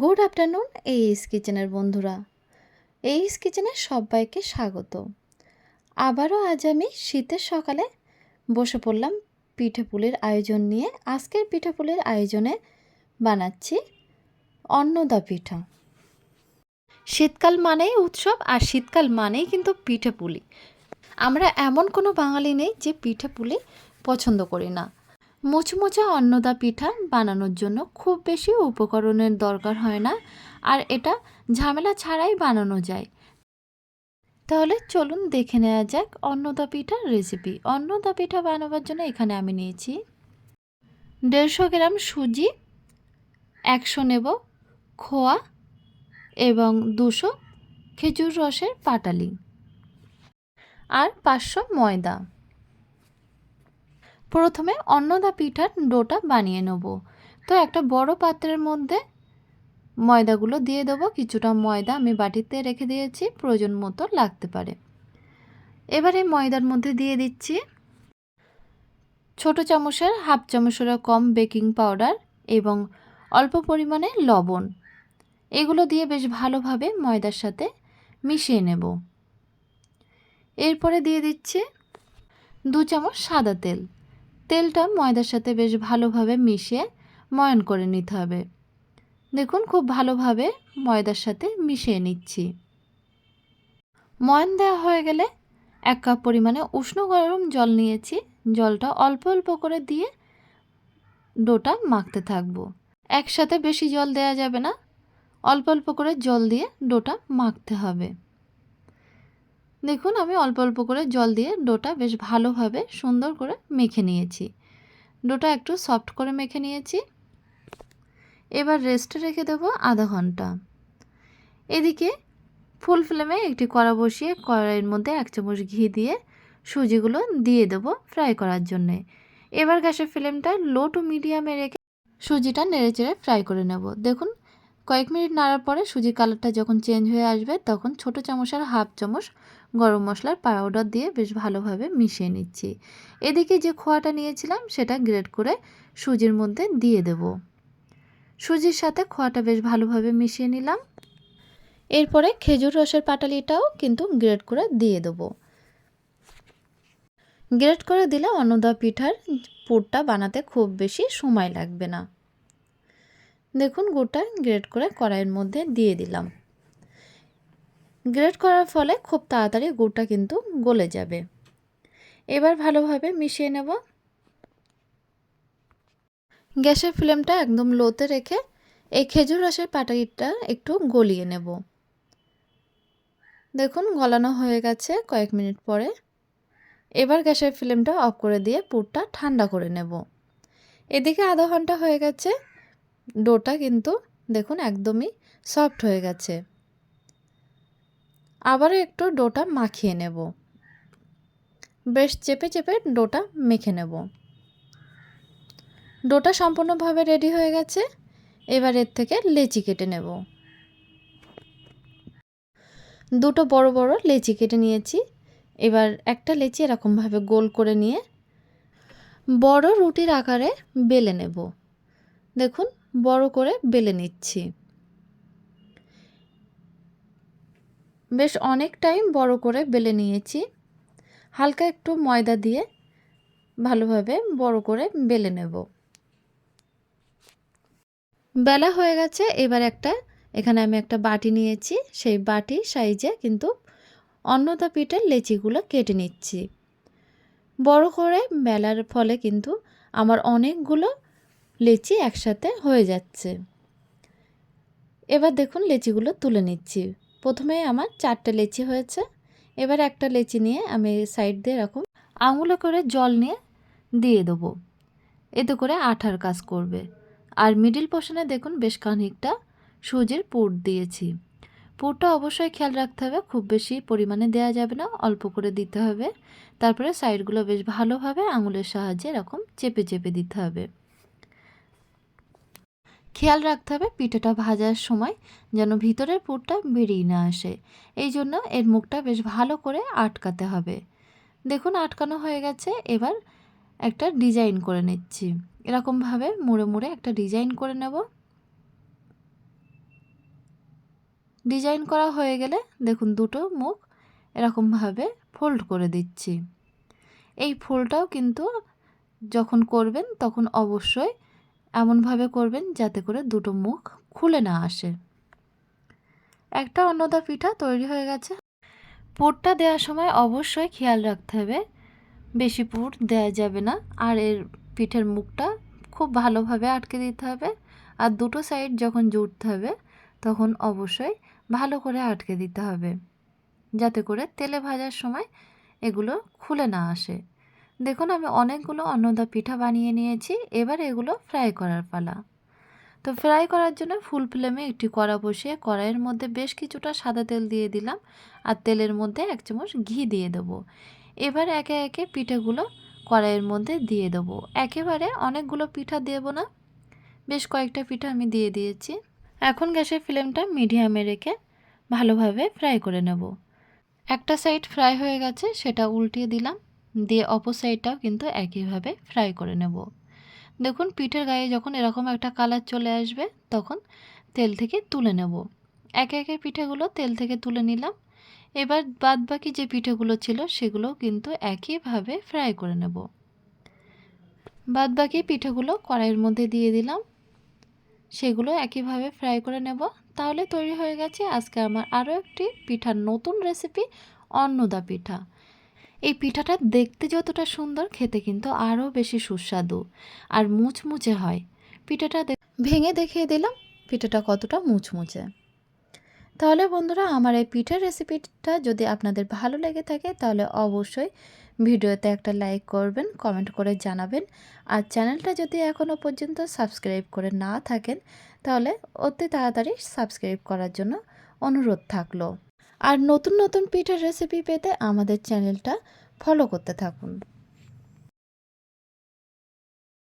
Good afternoon এইস কিচেনের বন্ধুরা। এইস কিচেনে সবাইকে স্বাগত। আবারও আজ আমি শীতের সকালে বসে পড়লাম পিঠে পুলির আয়োজন নিয়ে। আজকের পিঠে পুলির আয়োজনে বানাচ্ছি অন্নদা পিঠা। শীতকাল মানেই উৎসব আর শীতকাল মানেই কিন্তু পিঠে পুলি। আমরা এমন কোনো বাঙালি নেই যে পিঠে পুলি পছন্দ করি না। মুচমুচে অন্নদা পিঠা বানানোর জন্য খুব বেশি উপকরণের দরকার হয় না, আর এটা ঝামেলা ছাড়াই বানানো যায়। তাহলে চলুন দেখে নেওয়া যাক অন্নদা পিঠার রেসিপি অন্নদা পিঠা বানাবার জন্য এখানে আমি নিয়েছি দেড়শো গ্রাম সুজি, একশো নেব খোয়া এবং দুশো খেজুর রসের পাটালি আর পাঁচশো ময়দা। প্রথমে অন্নদা পিঠার ডোটা বানিয়ে নেব। তো একটা বড় পাত্রের মধ্যে ময়দাগুলো দিয়ে দেবো। কিছুটা ময়দা আমি বাটিতে রেখে দিয়েছি, প্রয়োজন মতো লাগতে পারে। এবারে ময়দার মধ্যে দিয়ে দিচ্ছি ছোট চামচের হাফ চামচেরও কম বেকিং পাউডার এবং অল্প পরিমাণে লবণ। এগুলো দিয়ে বেশ ভালোভাবে ময়দার সাথে মিশিয়ে নেব। এরপরে দিয়ে দিচ্ছি দু চামচ সাদা তেল। তেলটা ময়দার সাথে বেশ ভালোভাবে মিশিয়ে ময়ন করে নিতে হবে। দেখুন, খুব ভালোভাবে ময়দার সাথে মিশিয়ে নিচ্ছি। ময়ন দেওয়া হয়ে গেলে এক কাপ পরিমাণে উষ্ণ গরম জল নিয়েছি। জলটা অল্প অল্প করে দিয়ে ডোটা মাখতে থাকব। একসাথে বেশি জল দেওয়া যাবে না। অল্প অল্প করে জল দিয়ে ডোটা মাখতে হবে। দেখুন, আমি অল্প অল্প করে জল দিয়ে ডোটা বেশ ভালোভাবে সুন্দর করে মেখে নিয়েছি। ডোটা একটু সফট করে মেখে নিয়েছি। এবার রেস্টে রেখে দেবো আধা ঘণ্টা। এদিকে ফুল ফ্লেমে একটি কড়া বসিয়ে কড়াইয়ের মধ্যে এক চামচ ঘি দিয়ে সুজিগুলো দিয়ে দেবো ফ্রাই করার জন্যে। এবার গ্যাসের ফ্লেমটা লো টু মিডিয়ামে রেখে সুজিটা নেড়ে চেড়ে ফ্রাই করে নেব। দেখুন, কয়েক মিনিট নাড়ার পরে সুজির কালারটা যখন চেঞ্জ হয়ে আসবে, তখন ছোট চামচের হাফ চামচ গরম মশলার পাউডার দিয়ে বেশ ভালোভাবে মিশিয়ে নিচ্ছি। এদিকে যে খোয়াটা নিয়েছিলাম, সেটা গ্রেড করে সুজির মধ্যে দিয়ে দেব। সুজির সাথে খোয়াটা বেশ ভালোভাবে মিশিয়ে নিলাম। এরপরে খেজুর রসের পাটালিটাও কিন্তু গ্রেড করে দিয়ে দেব। গ্রেড করে দিলে অন্নদা পিঠার পুরটা বানাতে খুব বেশি সময় লাগবে না। দেখুন গুড়টা গ্রেড করে কড়াইয়ের মধ্যে দিয়ে দিলাম। গ্রেট করার ফলে খুব তাড়াতাড়ি গুড়টা কিন্তু গলে যাবে। এবার ভালোভাবে মিশিয়ে নেব। গ্যাসের ফ্লেমটা একদম লোতে রেখে এই খেজুর রসের পাটারিটা একটু গলিয়ে নেব। দেখুন, গলানো হয়ে গেছে কয়েক মিনিট পরে। এবার গ্যাসের ফ্লেমটা অফ করে দিয়ে পুরটা ঠান্ডা করে নেব। এদিকে আধা ঘণ্টা হয়ে গেছে। ডোটা কিন্তু দেখুন একদমই সফট হয়ে গেছে। আবারও একটু ডোটা মাখিয়ে নেব। বেশ চেপে চেপে ডোটা মেখে নেব। ডোটা সম্পূর্ণভাবে রেডি হয়ে গেছে। এবার এর থেকে লেচি কেটে নেব। দুটো বড় বড় লেচি কেটে নিয়েছি। এবার একটা লেচি এরকমভাবে গোল করে নিয়ে বড় রুটির আকারে বেলে নেব। দেখুন, বড় করে বেলে নিচ্ছি। বেশ অনেক টাইম বড় করে বেলে নিয়েছি। হালকা একটু ময়দা দিয়ে ভালোভাবে বড় করে বেলে নেব। বেলা হয়ে গেছে, এবার একটা, এখানে আমি একটা বাটি নিয়েছি। সেই বাটি সাইজে কিন্তু অন্নদা পিঠের লেচিগুলো কেটে নিচ্ছি। বড় করে বেলার ফলে কিন্তু আমার অনেকগুলো লেচি একসাথে হয়ে যাচ্ছে। এবার দেখুন লেচিগুলো তুলে নিচ্ছি। প্রথমে আমার চারটে লেচি হয়েছে। এবার একটা লেচি নিয়ে আমি সাইড দিয়ে এরকম আঙুলে করে জল নিয়ে দিয়ে দেবো। এতে করে আঠার কাজ করবে। আর মিডিল পোর্শনে দেখুন বেশ খানিকটা সুজির পুর দিয়েছি। পুরটা অবশ্যই খেয়াল রাখতে হবে, খুব বেশি পরিমাণে দেওয়া যাবে না, অল্প করে দিতে হবে। তারপরে সাইডগুলো বেশ ভালোভাবে আঙুলের সাহায্যে এরকম চেপে চেপে দিতে হবে। খেয়াল রাখতে হবে পিঠাটা ভাজার সময় যেন ভিতরের পুরটা বেরিয়ে না আসে। এই জন্য এর মুখটা বেশ ভালো করে আটকাতে হবে। দেখুন আটকানো হয়ে গেছে, এবার একটা ডিজাইন করে নিচ্ছি। এরকমভাবে মুড়ে মুড়ে একটা ডিজাইন করে নেব। ডিজাইন করা হয়ে গেলে দেখুন দুটো মুখ এরকমভাবে ফোল্ড করে দিচ্ছি। এই ফোল্ডটাও কিন্তু যখন করবেন তখন অবশ্যই এমনভাবে করবেন যাতে করে দুটো মুখ খুলে না আসে। একটা অন্নদা পিঠা তৈরি হয়ে গেছে। পুরটা দেওয়ার সময় অবশ্যই খেয়াল রাখতে হবে। বেশি পুর দেওয়া যাবে না। আর এর পিঠের মুখটা খুব ভালোভাবে আটকে দিতে হবে। আর দুটো সাইড যখন জুড়তে হবে, তখন অবশ্যই ভালো করে আটকে দিতে হবে। যাতে করে তেলে ভাজার সময় এগুলো খুলে না আসে। দেখুন, আমি অনেকগুলো অন্নদা পিঠা বানিয়ে নিয়েছি। এবার এগুলো ফ্রাই করার পালা। তো ফ্রাই করার জন্য ফুল ফ্লেমে একটি কড়া বসিয়ে কড়াইয়ের মধ্যে বেশ কিছুটা সাদা তেল দিয়ে দিলাম আর তেলের মধ্যে এক চামচ ঘি দিয়ে দেবো। এবার একে একে পিঠেগুলো কড়াইয়ের মধ্যে দিয়ে দেবো। একেবারে অনেকগুলো পিঠা দেবো না, বেশ কয়েকটা পিঠা আমি দিয়ে দিয়েছি। এখন গ্যাসের ফ্লেমটা মিডিয়ামে রেখে ভালোভাবে ফ্রাই করে নেব। একটা সাইড ফ্রাই হয়ে গেছে, সেটা উল্টিয়ে দিলাম। দিয়ে অপর সাইডটাও কিন্তু একইভাবে ফ্রাই করে নেব। দেখুন, পিঠের গায়ে যখন এরকম একটা কালার চলে আসবে, তখন তেল থেকে তুলে নেব। একে একে পিঠেগুলো তেল থেকে তুলে নিলাম। এবার বাদ বাকি যে পিঠেগুলো ছিল, সেগুলো কিন্তু একইভাবে ফ্রাই করে নেব। বাদ বাকি পিঠেগুলো কড়াইয়ের মধ্যে দিয়ে দিলাম। সেগুলো একইভাবে ফ্রাই করে নেব। তাহলে তৈরি হয়ে গেছে আজকে আমার আরও একটি পিঠার নতুন রেসিপি অন্নদা পিঠা। এই পিঠাটা দেখতে যতটা সুন্দর, খেতে কিন্তু আরও বেশি সুস্বাদু আর মুচমুচে হয়। পিঠাটা ভেঙে দেখিয়ে দিলাম পিঠাটা কতটা মুচমুচে। তাহলে বন্ধুরা, আমার এই পিঠার রেসিপিটা যদি আপনাদের ভালো লেগে থাকে, তাহলে অবশ্যই ভিডিওতে একটা লাইক করবেন, কমেন্ট করে জানাবেন। আর চ্যানেলটা যদি এখনও পর্যন্ত সাবস্ক্রাইব করে না থাকেন, তাহলে অতি তাড়াতাড়ি সাবস্ক্রাইব করার জন্য অনুরোধ থাকল। আর নতুন নতুন পিঠার রেসিপি পেতে আমাদের চ্যানেলটা ফলো করতে থাকুন।